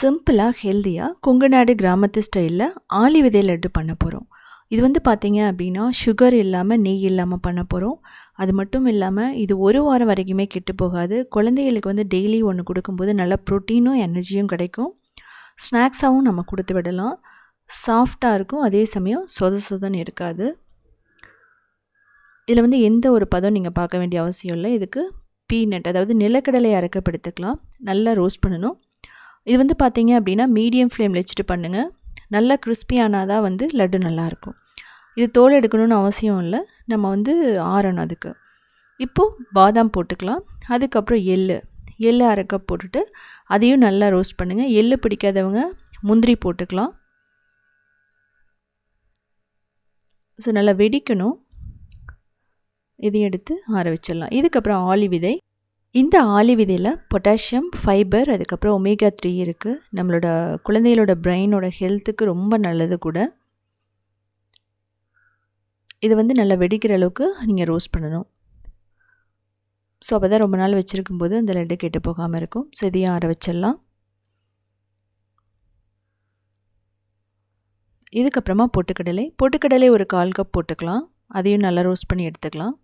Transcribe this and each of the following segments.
சிம்பிளாக ஹெல்த்தியாக கொங்குநாடு கிராமத்து ஸ்டைலில் ஆலி விதை லட்டு பண்ண போகிறோம் இது வந்து பார்த்தீங்க அப்படின்னா சுகர் இல்லாமல் நெய் இல்லாமல் பண்ண போகிறோம் அது மட்டும் இல்லாமல் இது ஒரு வாரம் வரைக்குமே கெட்டு போகாது. குழந்தைகளுக்கு வந்து டெய்லி ஒன்று கொடுக்கும்போது நல்லா ப்ரோட்டீனும் எனர்ஜியும் கிடைக்கும். ஸ்நாக்ஸாகவும் நம்ம கொடுத்து விடலாம். சாஃப்டாக இருக்கும் அதே சமயம் சொத சொதன்னு இருக்காது. இதில் வந்து எந்த ஒரு பதம் நீங்கள் பார்க்க வேண்டிய அவசியம் இல்லை. இதுக்கு பீனட் அதாவது நிலக்கடலை அரைக்கப்படுத்துக்கலாம். நல்லா ரோஸ்ட் பண்ணணும். இது வந்து பார்த்திங்க அப்படின்னா மீடியம் ஃப்ளேமில் வச்சுட்டு பண்ணுங்கள் நல்லா கிறிஸ்பியானால் தான் வந்து லட்டு நல்லாயிருக்கும் இது தோல் எடுக்கணும்னு அவசியம் இல்லை. நம்ம வந்து ஆறணும் அதுக்கு. இப்போது பாதாம் போட்டுக்கலாம். அதுக்கப்புறம் எள் எள் அரை கப் போட்டுட்டு அதையும் நல்லா ரோஸ்ட் பண்ணுங்கள் எள் பிடிக்காதவங்க முந்திரி போட்டுக்கலாம். ஸோ நல்லா வெடிக்கணும். இதையும் எடுத்து ஆற வச்சிடலாம். இதுக்கப்புறம் ஆலி விதை. இந்த ஆலி விதையில் பொட்டாசியம் ஃபைபர் அதுக்கப்புறம் ஒமேகா த்ரீ இருக்குது நம்மளோட குழந்தைகளோட பிரெயினோட ஹெல்த்துக்கு ரொம்ப நல்லது கூட. இதை வந்து நல்லா வெடிக்கிற அளவுக்கு நீங்கள் ரோஸ்ட் பண்ணணும். ஸோ அப்போ தான் ரொம்ப நாள் வச்சுருக்கும்போது அந்த லட்டு கெட்டு போகாமல் இருக்கும். ஸோ இதையும் ஆற வச்சிடலாம். இதுக்கப்புறமா பொட்டுக்கடலை. பொட்டுக்கடலை ஒரு கால் கப் போட்டுக்கலாம். அதையும் நல்லா ரோஸ்ட் பண்ணி எடுத்துக்கலாம்.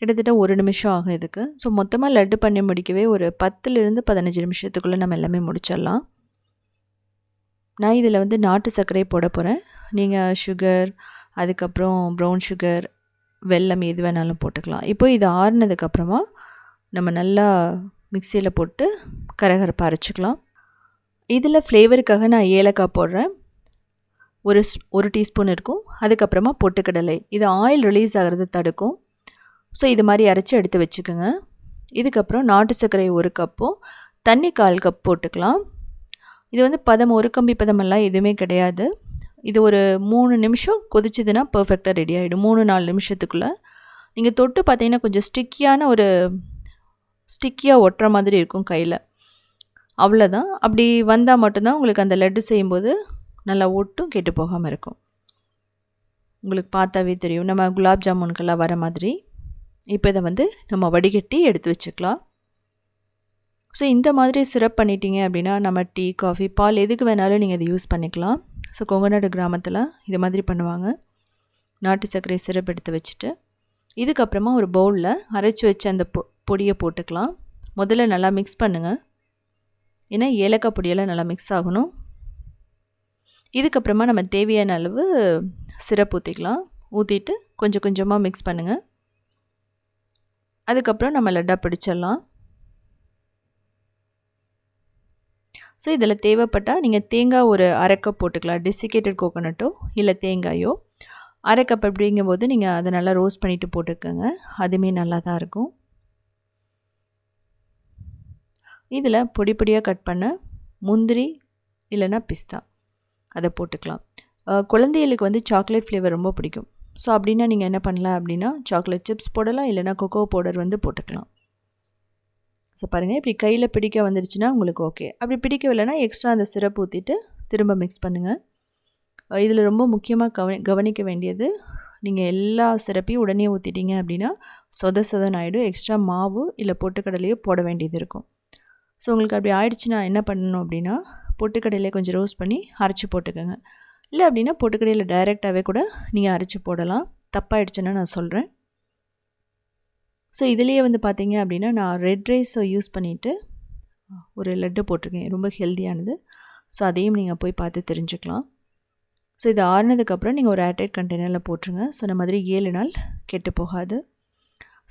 கிட்டத்தட்ட ஒரு நிமிஷம் ஆகும் இதுக்கு. ஸோ மொத்தமாக லட்டு பண்ணி முடிக்கவே ஒரு பத்துலேருந்து பதினஞ்சு நிமிஷத்துக்குள்ளே நம்ம எல்லாமே முடிச்சிடலாம். நான் இதில் வந்து நாட்டு சர்க்கரை போட போகிறேன் நீங்கள் சுகர் அதுக்கப்புறம் ப்ரௌன் சுகர் வெல்லம் எது வேணாலும் போட்டுக்கலாம். இப்போ இது ஆறுனதுக்கப்புறமா நம்ம நல்லா மிக்சியில் போட்டு கரகரப்பாக அரைச்சிக்கலாம். இதில் ஃப்ளேவருக்காக நான் ஏலக்காய் போடுறேன். ஒரு ஒரு டீஸ்பூன் இருக்கும். அதுக்கப்புறமா பொட்டுக்கடலை. இது ஆயில் ரிலீஸ் ஆகிறது தடுக்கும். ஸோ இது மாதிரி அரைச்சி எடுத்து வச்சுக்கோங்க. இதுக்கப்புறம் நாட்டு சர்க்கரை ஒரு கப்பும் தண்ணி கால் கப் போட்டுக்கலாம். இது வந்து பதம் ஒரு கம்பி பதமெல்லாம் எதுவுமே கிடையாது. இது ஒரு மூணு நிமிஷம் கொதிச்சதுன்னா பர்ஃபெக்டாக ரெடி ஆகிடும் மூணு நாலு நிமிஷத்துக்குள்ளே. நீங்கள் தொட்டு பார்த்தீங்கன்னா கொஞ்சம் ஸ்டிக்கியான ஒரு ஸ்டிக்கியாக ஒட்டுற மாதிரி இருக்கும் கையில். அவ்வளோதான் அப்படி வந்தால் மட்டும்தான் உங்களுக்கு அந்த லட்டு செய்யும்போது நல்லா ஒட்டும் கெட்டு போகாமல் இருக்கும். உங்களுக்கு பார்த்தாவே தெரியும். நம்ம குலாப் ஜாமுனுக்கெல்லாம் வர மாதிரி. இப்போ இதை வந்து நம்ம வடிகட்டி எடுத்து வச்சுக்கலாம். ஸோ இந்த மாதிரி சிரப் பண்ணிட்டீங்க அப்படின்னா நம்ம டீ காஃபி பால் எதுக்கு வேணாலும் நீங்கள் இதை யூஸ் பண்ணிக்கலாம். ஸோ கொங்கநாடு கிராமத்தில் இது மாதிரி பண்ணுவாங்க. நாட்டு சர்க்கரை சிரப் எடுத்து வச்சுட்டு இதுக்கப்புறமா ஒரு பவுலில் அரைச்சி வச்ச அந்த பொ பொடியை போட்டுக்கலாம். முதல்ல நல்லா மிக்ஸ் பண்ணுங்கள் ஏன்னா ஏலக்காய் பொடியெல்லாம் நல்லா மிக்ஸ் ஆகணும். இதுக்கப்புறமா நம்ம தேவையான அளவு சிரப் ஊற்றிக்கலாம் ஊற்றிட்டு கொஞ்சம் கொஞ்சமாக மிக்ஸ் பண்ணுங்கள் அதுக்கப்புறம் நம்ம லட்டாக பிடிச்சிடலாம். ஸோ இதில் தேவைப்பட்டால் நீங்கள் தேங்காய் ஒரு அரைக்கப் போட்டுக்கலாம். டெசிகேட்டட் கோகோனட்டோ இல்லை தேங்காயோ. அரைக்கப் அப்படிங்கும்போது நீங்கள் அதை நல்லா ரோஸ்ட் பண்ணிவிட்டு போட்டுக்கோங்க. அதுவுமே நல்லா தான் இருக்கும். இதில் பொடி பொடியாக கட் பண்ண முந்திரி இல்லைன்னா பிஸ்தா. அதை போட்டுக்கலாம். குழந்தைகளுக்கு வந்து சாக்லேட் ஃப்ளேவர் ரொம்ப பிடிக்கும். ஸோ அப்படின்னா நீங்கள் என்ன பண்ணலாம் அப்படின்னா சாக்லேட் சிப்ஸ் போடலாம் இல்லைனா கொக்கோ பவுடர் வந்து போட்டுக்கலாம். ஸோ பாருங்கள் இப்படி கையில் பிடிக்க வந்துருச்சுன்னா உங்களுக்கு ஓகே அப்படி பிடிக்கவில்லைனா எக்ஸ்ட்ரா அந்த சிரப் ஊற்றிட்டு திரும்ப மிக்ஸ் பண்ணுங்கள் இதில் ரொம்ப முக்கியமாக கவனி கவனிக்க வேண்டியது நீங்கள் எல்லா சிரப்பையும் உடனே ஊற்றிட்டீங்க அப்படின்னா சொத சொதன் ஆகிடும் எக்ஸ்ட்ரா மாவு இல்லை பொட்டுக்கடலையோ போட வேண்டியது இருக்கும். ஸோ உங்களுக்கு அப்படி ஆயிடுச்சுன்னா என்ன பண்ணணும் அப்படின்னா பொட்டுக்கடலையை கொஞ்சம் ரோஸ்ட் பண்ணி அரைச்சி போட்டுக்கோங்க. இல்லை அப்படின்னா பொட்டுக்கடையில் டைரெக்டாகவே கூட நீங்கள் அரைச்சி போடலாம். தப்பாயிடுச்சுன்னு நான் சொல்கிறேன் ஸோ இதுலேயே வந்து பார்த்தீங்க அப்படின்னா நான் ரெட் ரைஸை யூஸ் பண்ணிவிட்டு ஒரு லட்டு போட்டிருக்கேன். ரொம்ப ஹெல்த்தியானது ஸோ அதையும் நீங்கள் போய் பார்த்து தெரிஞ்சுக்கலாம். ஸோ இது ஆறுனதுக்கப்புறம் நீங்கள் ஒரு ஏர்டைட் கண்டெய்னரில் போட்டுருங்க. சொன்ன மாதிரி ஏழு நாள் கெட்டு போகாது.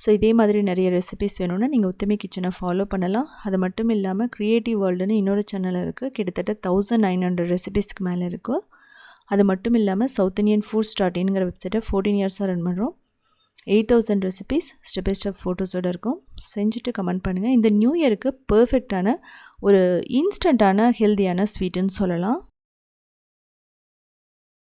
ஸோ இதே மாதிரி நிறைய ரெசிபிஸ் வேணும்னா நீங்கள் ஒத்துமை கிச்சனை ஃபாலோ பண்ணலாம். அது மட்டும் இல்லாமல் க்ரியேட்டிவ் வேர்ல்டுன்னு இன்னொரு சேனல் இருக்குது கிட்டத்தட்ட தௌசண்ட் நைன் ஹண்ட்ரட் ரெசிபிஸ்க்கு மேலே இருக்குது அது மட்டும் இல்லாமல் சவுத் இண்டியன் ஃபுட் ஸ்டார்ட் இன்ங்கிற வெப்சைட்டை ஃபோர்டீன் இயர்ஸாக ரன் பண்ணுறோம் eight thousand recipes step by step ஃபோட்டோஸோடு இருக்கும். செஞ்சுட்டு கமெண்ட் பண்ணுங்கள் இந்த நியூ இயருக்கு பர்ஃபெக்டான ஒரு இன்ஸ்டண்ட்டான ஹெல்த்தியான ஸ்வீட்டுன்னு சொல்லலாம்.